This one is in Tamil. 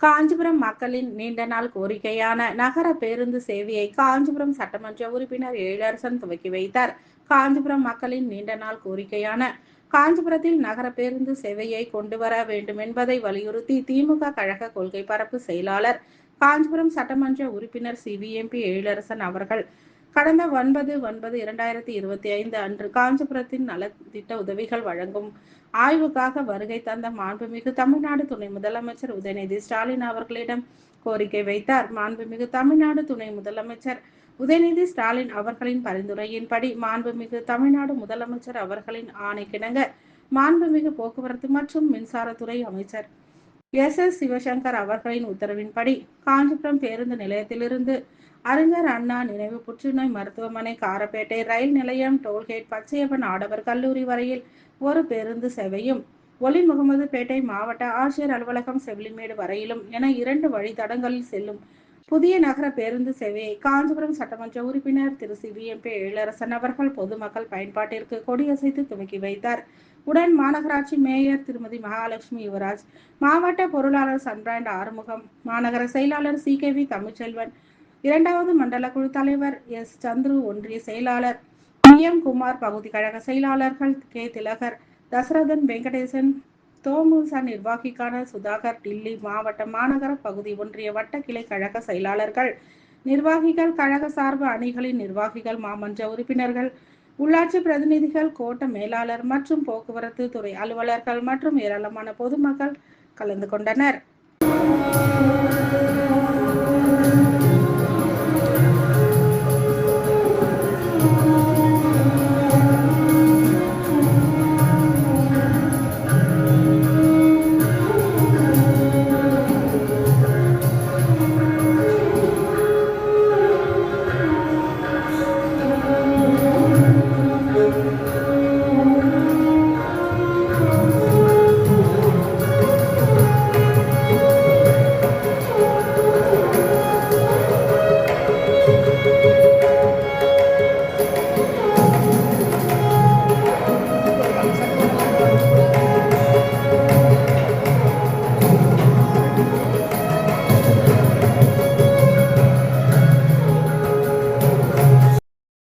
காஞ்சிபுரம் மக்களின் நீண்ட நாள் கோரிக்கையான நகர பேருந்து சேவையை காஞ்சிபுரம் சட்டமன்ற உறுப்பினர் எழிலரசன் துவக்கி வைத்தார். காஞ்சிபுரம் மக்களின் நீண்ட நாள் கோரிக்கையான காஞ்சிபுரத்தில் நகர பேருந்து சேவையை கொண்டு வர வேண்டும் என்பதை வலியுறுத்தி திமுக கழக கொள்கை பரப்பு செயலாளர் காஞ்சிபுரம் சட்டமன்ற உறுப்பினர் சிவிஎம்பி எழிலரசன் அவர்கள் கடந்த ஒன்பது ஒன்பது இரண்டாயிரத்தி இருபத்தி ஐந்து அன்று காஞ்சிபுரத்தின் நலத்திட்ட உதவிகள் வழங்கும் ஆய்வுக்காக வருகை தந்த மாண்புமிகு தமிழ்நாடு துணை முதலமைச்சர் உதயநிதி ஸ்டாலின் அவர்களிடம் கோரிக்கை வைத்தார். மாண்புமிகு தமிழ்நாடு துணை முதலமைச்சர் உதயநிதி ஸ்டாலின் அவர்களின் பரிந்துரையின்படி மாண்புமிகு தமிழ்நாடு முதலமைச்சர் அவர்களின் ஆணைக்கிணங்க மாண்புமிகு போக்குவரத்து மற்றும் மின்சாரத்துறை அமைச்சர் எஸ். எஸ். சிவசங்கர் அவர்களின் உத்தரவின்படி காஞ்சிபுரம் பேருந்து நிலையத்திலிருந்து அறிஞர் அண்ணா நினைவு புற்றுநோய் மருத்துவமனை காரப்பேட்டை ரயில் நிலையம் டோல்கேட் பச்சையப்பன் ஆடவர் கல்லூரி வரையில் ஒரு பேருந்து சேவையும் ஒலி முகமது பேட்டை மாவட்ட ஆட்சியர் அலுவலகம் செவிலிமேடு வரையிலும் என இரண்டு வழித்தடங்களில் செல்லும் புதிய நகர பேருந்து சேவையை காஞ்சிபுரம் சட்டமன்ற உறுப்பினர் திரு. C. V. M. P. Ezhilarasan அவர்கள் பொதுமக்கள் பயன்பாட்டிற்கு கொடியசைத்து துவக்கி வைத்தார். உடன் மாநகராட்சி மேயர் திருமதி மகாலட்சுமி யுவராஜ் மாவட்ட பொருளாளர் சன்பிராண்ட் ஆறுமுகம் மாநகர செயலாளர் சி கே வி தமிழ்ச்செல்வன் இரண்டாவது மண்டல குழு தலைவர் எஸ் சந்துரு ஒன்றிய செயலாளர் பி எம் குமார் பகுதி கழக செயலாளர்கள் கே திலகர் தசரதன் வெங்கடேசன் தோமுசா நிர்வாகிக்கான சுதாகர் டில்லி மாவட்ட மாநகர பகுதி ஒன்றிய வட்ட கிளை கழக செயலாளர்கள் நிர்வாகிகள் கழக சார்பு அணிகளின் நிர்வாகிகள் மாமன்ற உறுப்பினர்கள் உள்ளாட்சி பிரதிநிதிகள் கோட்ட மேலாளர் மற்றும் போக்குவரத்து துறை அலுவலர்கள் மற்றும் ஏராளமான பொதுமக்கள் கலந்து கொண்டனர்.